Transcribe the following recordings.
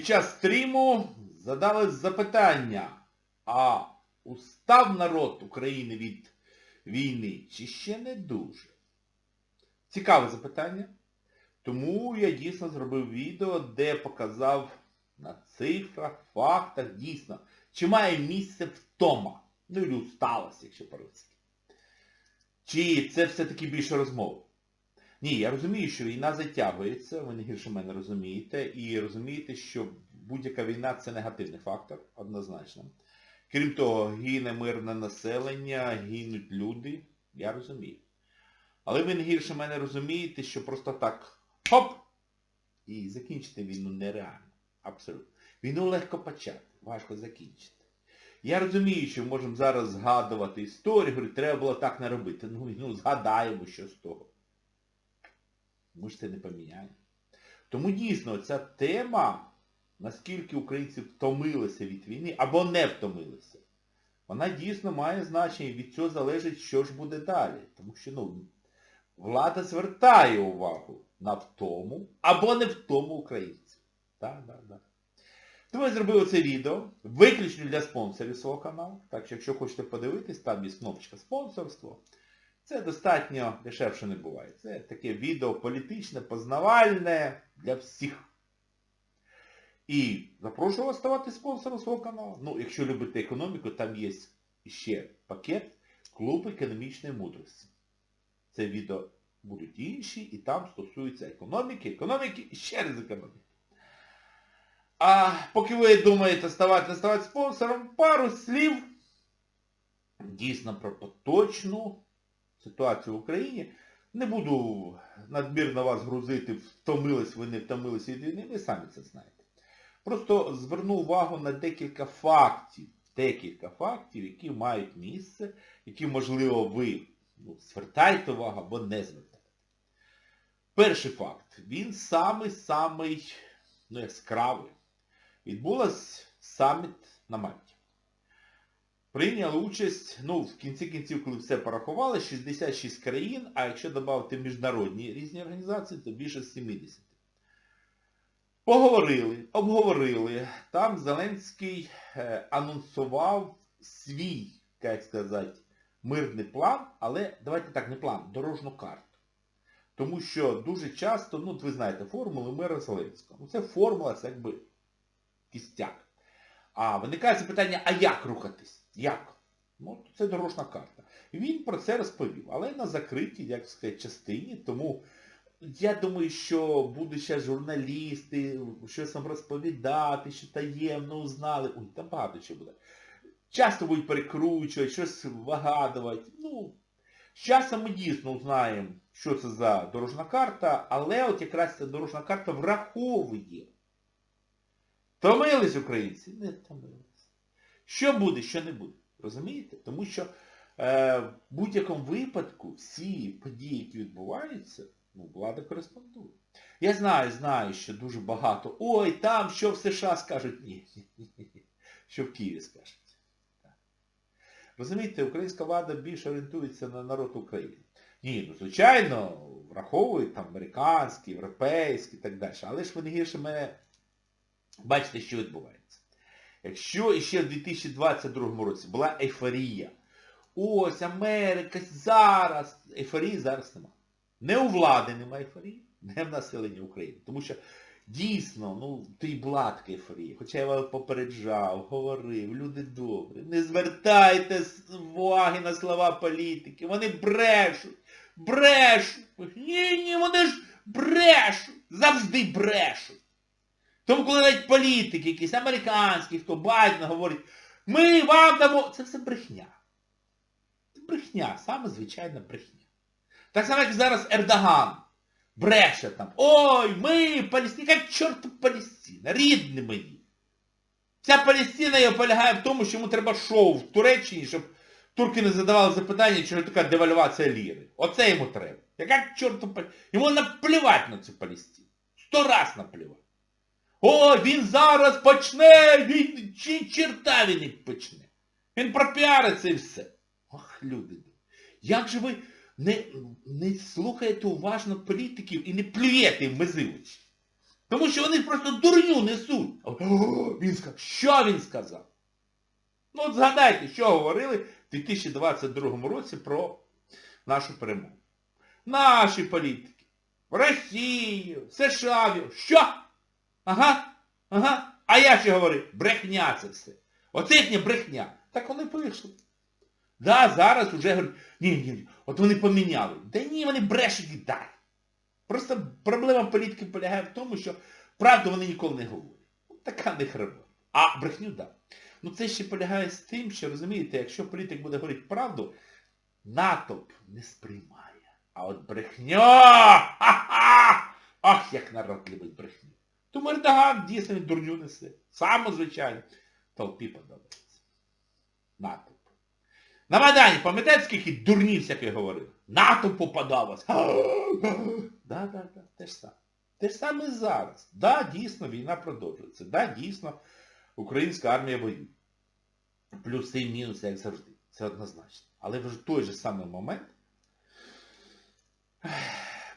під час стріму задали запитання, а устав народ України від війни чи ще не дуже? Цікаве запитання. Тому я дійсно зробив відео, де показав на цифрах, фактах, дійсно, чи має місце втома. Ну і усталость, якщо по-русски. Чи це все-таки більше розмови? Ні, я розумію, що війна затягується, ви не гірше мене розумієте, і розумієте, що будь-яка війна це негативний фактор, однозначно. Крім того, гине мирне населення, гинуть люди, я розумію. Але ви не гірше мене розумієте, що просто так хоп! І закінчити війну нереально. Абсолютно. Війну легко почати, важко закінчити. Я розумію, що можемо зараз згадувати історію, говорю, треба було так не робити. Ну, ну згадаємо, що з того. Ми ж це не поміняємо. Тому дійсно ця тема, наскільки українці втомилися від війни, або не втомилися, вона дійсно має значення і від цього залежить, що ж буде далі. Тому що ну, влада звертає увагу на втому або не втому українців. Так, так, так. Тому я зробив це відео, виключно для спонсорів свого каналу. Так що якщо хочете подивитись, там є кнопочка спонсорство. Це достатньо дешевше не буває. Це таке відео політичне, познавальне для всіх. І запрошую вас ставати спонсором свого каналу. Ну, якщо любите економіку, там є ще пакет Клуб економічної мудрості. Це відео будуть інші, і там стосується економіки, економіки і ще раз економіки. А поки ви думаєте ставати, ставати спонсором, пару слів дійсно про поточну ситуацію в Україні. Не буду надмірно вас грузити, втомились ви, не втомились від війни, ви самі це знаєте. Просто зверну увагу на декілька фактів, декілька фактів, які мають місце, які, можливо, ви ну, звертаєте увагу або не звертаєте. Перший факт. Він самий-самий ну, яскравий. Відбулась саміт на Мальті. Прийняли участь, ну, в кінці кінців, коли все порахували, 66 країн, а якщо додати міжнародні різні організації, то більше 70. Поговорили, обговорили. Там Зеленський е, анонсував свій, як сказати, мирний план, але давайте так, не план, дорожну карту. Тому що дуже часто, ну, ви знаєте, формули мира Зеленського. Це формула, це якби кістяк. А виникає запитання, а як рухатись? Як? Ну, це дорожна карта. Він про це розповів. Але на закритій, як сказати, частині, тому я думаю, що будуть ще журналісти, щось нам розповідати, що таємно узнали. Ой, там багато чого буде. Часто будуть перекручувати, щось вигадувати. Ну, з часом ми дійсно узнаємо, що це за дорожна карта, але от якраз ця дорожна карта враховує. Втомились українці? Не втомились. Що буде, що не буде. Розумієте? Тому що е, в будь-якому випадку всі події, які відбуваються, ну, влада кореспондує. Я знаю, знаю, що дуже багато. Ой, там що в США скажуть? Ні. Що в Києві скажуть. Розумієте, українська влада більше орієнтується на народ України. Ні, ну звичайно, враховують там американські, європейські і так далі. Але ж вони гірше мене бачите, що відбувається. Якщо іще в 2022 році була ейфорія, ось Америка, зараз, ейфорії зараз нема. Не у влади немає ейфорії, не в населенні України. Тому що дійсно, ну, то й була така ейфорія. Хоча я вас попереджав, говорив, люди добрі, не звертайте уваги на слова політики. Вони брешуть, брешуть. Ні, ні, вони ж брешуть, завжди брешуть. Тому коли навіть політики, якісь американські, хто Байден говорить, ми вам дамо... Це все брехня. Це брехня, саме звичайна брехня. Так само, як зараз Ердоган бреше там. Ой, ми, Палестина, як чорт Палестина, рідні мої. Вся Палестина його полягає в тому, що йому треба шоу в Туреччині, щоб турки не задавали запитання, чого така девальвація ліри. Оце йому треба. Яка чорту Палестина? Йому наплівати на цю Палестину. Сто раз наплівати. О, він зараз почне, він чи черта він не почне. Він пропіариться і все. Ох, люди. Як же ви не, не слухаєте уважно політиків і не плюєте в мезивичі? Тому що вони просто дурню несуть. О, Він сказав, що він сказав? Ну от згадайте, що говорили в 2022 році про нашу перемогу. Наші політики. Росію, США, що? Ага, ага. А я ще говорив, брехня це все. Оце їхня брехня. Так вони вийшли. Да, зараз вже говорять, ні, ні, ні, от вони поміняли. Да ні, вони брешуть і далі. Просто проблема політики полягає в тому, що правду вони ніколи не говорять. От Така них робота. А брехню да. Ну це ще полягає з тим, що, розумієте, якщо політик буде говорити правду, натовп не сприймає. А от брехня! Ах, як народ любить брехню. Тому Ердоган дійсно дурню несе. Само, звичайно, толпі подобається. Натовп. На Майдані, пам'ятаєте, скільки дурнів всяких говорив? Натовпу подобалось. Да, да, да, те ж саме. Те ж саме і зараз. Да, дійсно, війна продовжується. Да, дійсно, українська армія воює. Плюси і мінуси, як завжди. Це однозначно. Але в той же самий момент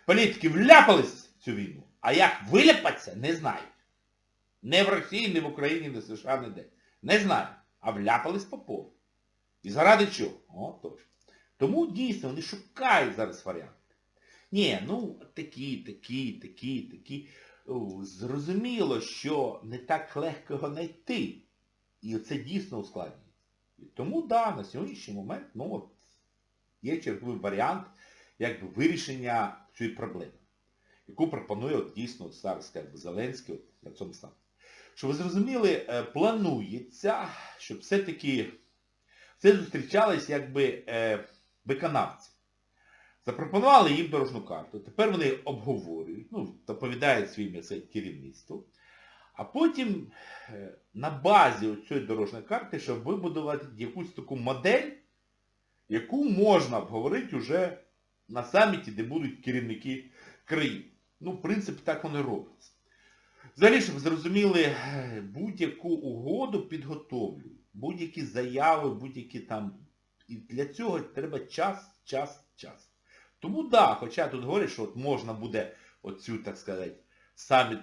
політики вляпались в цю війну, а як виляпатися, не знають. Не в Росії, не в Україні, не в США, ніде. Не знають. А вляпались по повну. І заради чого? О. Тому дійсно вони шукають зараз варіанти. Ні, ну такі, такі, такі, такі. Зрозуміло, що не так легко його знайти. І це дійсно ускладнює. Тому, да, на сьогоднішній момент, ну от, є черговий варіант якби, вирішення цієї проблеми, яку пропонує от, дійсно зараз Зеленський на цьому самому. Щоб ви зрозуміли, е, планується, щоб все-таки це зустрічались якби е, виконавці. Запропонували їм дорожну карту. Тепер вони обговорюють, ну, доповідають своїм керівництву. А потім е, на базі цієї дорожньої карти, щоб вибудувати якусь таку модель, яку можна обговорити вже на саміті, де будуть керівники країн. Ну, в принципі, так воно робиться. Взагалі, щоб зрозуміли, е, будь-яку угоду підготовлюють, будь-які заяви, будь-які там... І для цього треба час, час, час. Тому да, хоча тут говорять, що от можна буде оцю, так сказати, саміт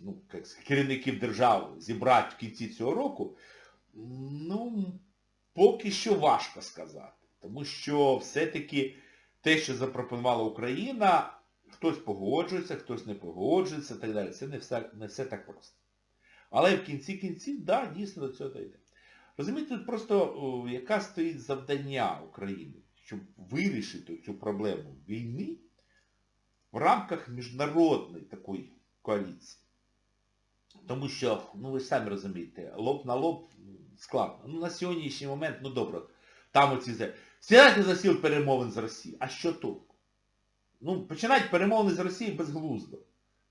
ну, як керівників держав зібрати в кінці цього року, ну, поки що важко сказати. Тому що все-таки те, що запропонувала Україна, хтось погоджується, хтось не погоджується і так далі. Це не все, не все так просто. Але в кінці кінців, да, дійсно до цього дійде. Розумієте, тут просто яка стоїть завдання України, щоб вирішити цю проблему війни в рамках міжнародної такої коаліції. Тому що, ну ви самі розумієте, лоб на лоб складно. Ну на сьогоднішній момент, ну добре, там оці. Сідайте за сіл перемовин з Росією. А що толку? Ну, починають перемовини з Росії безглуздо.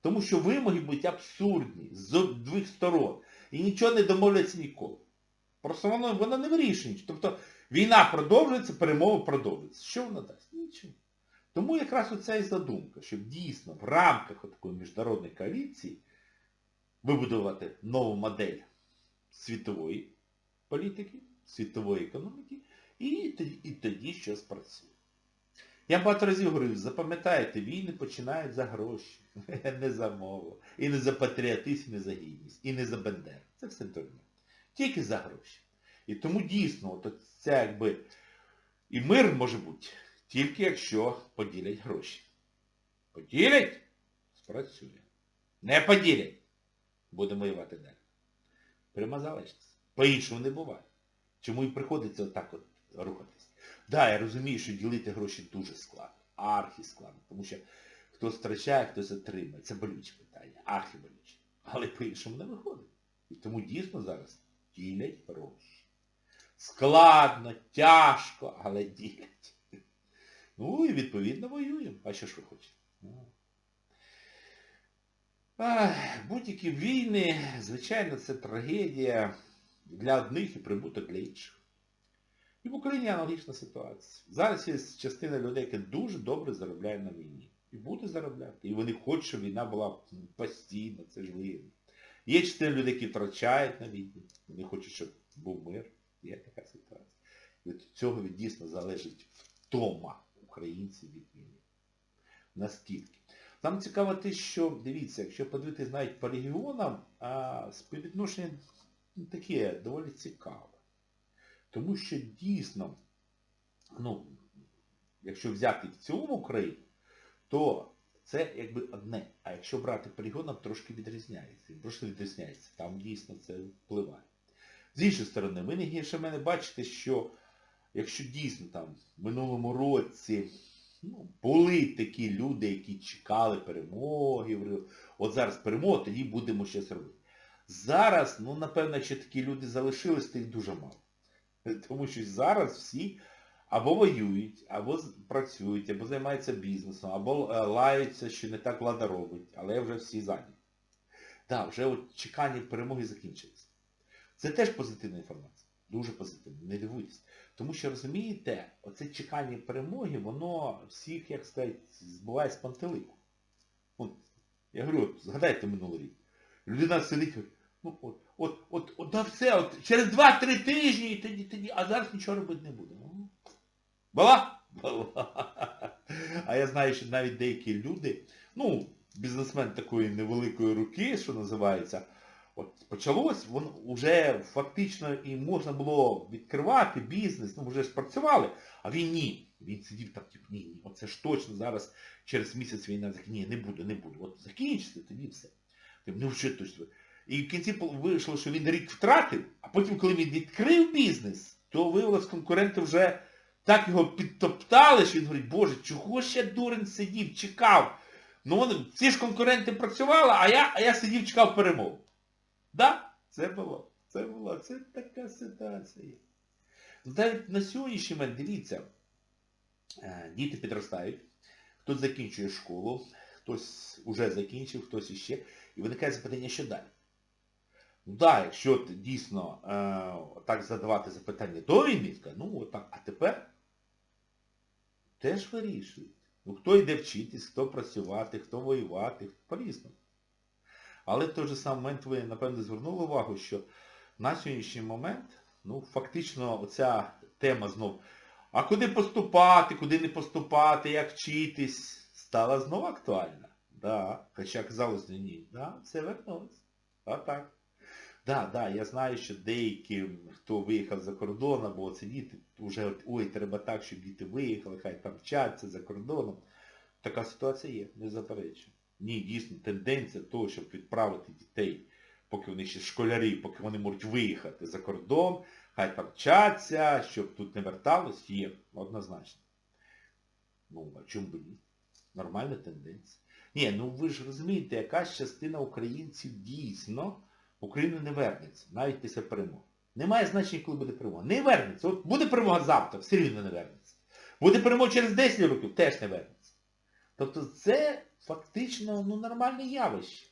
Тому що вимоги будуть абсурдні з двох сторон. І нічого не домовляться ніколи. Просто воно, воно не вирішує. Тобто війна продовжується, перемови продовжуються. Що воно дасть? Нічого. Тому якраз оця і задумка, щоб дійсно в рамках такої міжнародної коаліції вибудувати нову модель світової політики, світової економіки, і тоді, і тоді щось працює. Я багато разів говорю, запам'ятайте, війни починають за гроші, не за мову, і не за патріотизм, і не за гідність, і не за Бендер. Це все дурня. Тільки за гроші. І тому дійсно, от це якби і мир може бути, тільки якщо поділять гроші. Поділять? Спрацює. Не поділять. Будемо воювати далі. Примазалися. По-іншому не буває. Чому і приходиться отак от рухатись. Да, я розумію, що ділити гроші дуже складно. Архі складно. Тому що хтось втрачає, хтось отримає. Це болюче питання. Архі болюче. Але по-іншому не виходить. І тому дійсно зараз ділять гроші. Складно, тяжко, але ділять. Ну і відповідно воюємо. А що ж ви хочете? Ну. Будь-які війни, звичайно, це трагедія для одних і прибуток для інших. І в Україні аналогічна ситуація. Зараз є частина людей, яка дуже добре заробляє на війні. І буде заробляти. І вони хочуть, щоб війна була постійна, це ж вигідно. Є частина людей, які втрачають на війні. Вони хочуть, щоб був мир. Є така ситуація. І від цього дійсно залежить втома українців від війни. Наскільки? Там цікаво те, що, дивіться, якщо подивитись навіть по регіонам, співвідношення таке доволі цікаве. Тому що дійсно, ну, якщо взяти в цілому Україну, то це якби одне. А якщо брати по регіонам, трошки відрізняється. Трошки відрізняється. Там дійсно це впливає. З іншої сторони, ви не гірше мене бачите, що якщо дійсно там в минулому році ну, були такі люди, які чекали перемоги, от зараз перемога, тоді будемо щось робити. Зараз, ну, напевно, ще такі люди залишились, то їх дуже мало. Тому що зараз всі або воюють, або працюють, або займаються бізнесом, або е, лаються, що не так влада робить, але вже всі зайняті. Так, вже от чекання перемоги закінчилось. Це теж позитивна інформація. Дуже позитивна, не дивуйтесь. Тому що, розумієте, оце чекання перемоги, воно всіх, як сказати, збиває з пантелику. От, я говорю, згадайте минулий рік. Людина сидить, ну от, от, от, от, да все, от, через 2-3 тижні, і тоді, тоді, а зараз нічого робити не будемо. Була? Була. А я знаю, що навіть деякі люди, ну, бізнесмен такої невеликої руки, що називається, от почалось, воно вже фактично і можна було відкривати бізнес, ну вже ж працювали, а він ні. Він сидів так, типу, ні, ні, оце ж точно зараз через місяць війна. Ні, не буду, не буду. От закінчиться, тоді все. Тим, Ну що точно. І в кінці вийшло, що він рік втратив, а потім, коли він відкрив бізнес, то виявилось, конкуренти вже так його підтоптали, що він говорить, боже, чого ще дурень сидів, чекав. Ну вони, ці ж конкуренти працювали, а я, а я сидів, чекав перемогу. Да, це було. Це було. Це така ситуація. Навіть на сьогоднішній момент, дивіться, е, діти підростають, хтось закінчує школу, хтось уже закінчив, хтось іще. І виникає запитання, що далі? Ну так, якщо дійсно е, так задавати запитання до війни, скажу, ну от так, а тепер теж вирішують. Ну хто йде вчитись, хто працювати, хто воювати, по-різному. Але в той же самий момент ви, напевно, звернули увагу, що на сьогоднішній момент, ну, фактично, оця тема знов, а куди поступати, куди не поступати, як вчитись, стала знову актуальна. Да. Хоча казалось, ну, ні, да, все вернулось. А так. Да, да, я знаю, що деякі, хто виїхав за кордон, або це діти, вже, ой, треба так, щоб діти виїхали, хай там вчаться за кордоном. Така ситуація є, не заперечую. Ні, дійсно, тенденція того, щоб відправити дітей, поки вони ще школярі, поки вони можуть виїхати за кордон, хай там вчаться, щоб тут не вертались, є однозначно. Ну, а чому би ні? Нормальна тенденція. Ні, ну ви ж розумієте, якась частина українців дійсно в Україну не вернеться, навіть після перемоги. Немає значення, коли буде перемога. Не вернеться. От буде перемога завтра, все рівно не вернеться. Буде перемога через 10 років, теж не вернеться. Тобто це фактично ну, нормальне явище.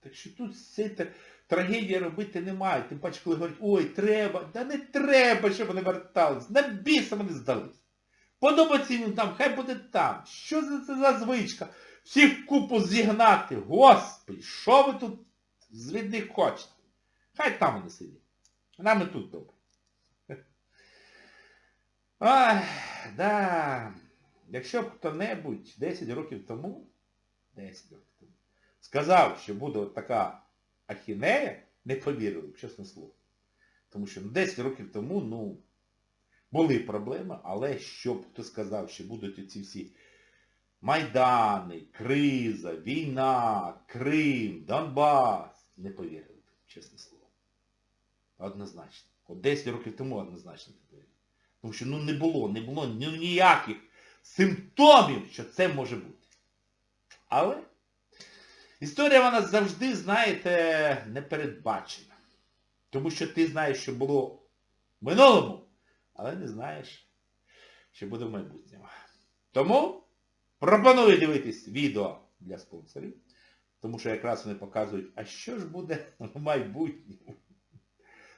Так що тут все це трагедія робити немає. Тим паче, коли говорять, ой, треба, та не треба, щоб вони вертались. На біса вони здались. Подобається їм там, хай буде там. Що це за звичка? Всіх купу зігнати. Господи, що ви тут них хочете? Хай там вони сидять. Нам і тут добре. Ай, да. Якщо б хто-небудь 10 років тому, 10 років тому, сказав, що буде от така ахінея, не повірили, б, чесне слово. Тому що ну, 10 років тому, ну, були проблеми, але щоб хто сказав, що будуть ці всі Майдани, криза, війна, Крим, Донбас, не повірили, чесне слово. Однозначно. От 10 років тому однозначно не повірили. Тому що ну не було, не було ніяких симптомів, що це може бути. Але історія вона завжди, знаєте, непередбачена. Тому що ти знаєш, що було в минулому, але не знаєш, що буде в майбутньому. Тому пропоную дивитись відео для спонсорів, тому що якраз вони показують, а що ж буде в майбутньому.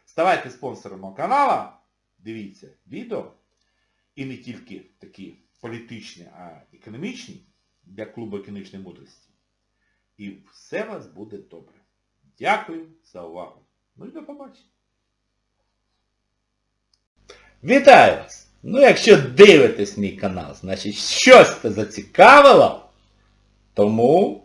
Ставайте спонсором каналу, дивіться відео, і не тільки такі політичні, а економічні, для клубу економічної мудрості. І все у вас буде добре. Дякую за увагу. Ну і до побачення. Вітаю вас! Ну якщо дивитесь мій канал, значить щось це зацікавило, Тому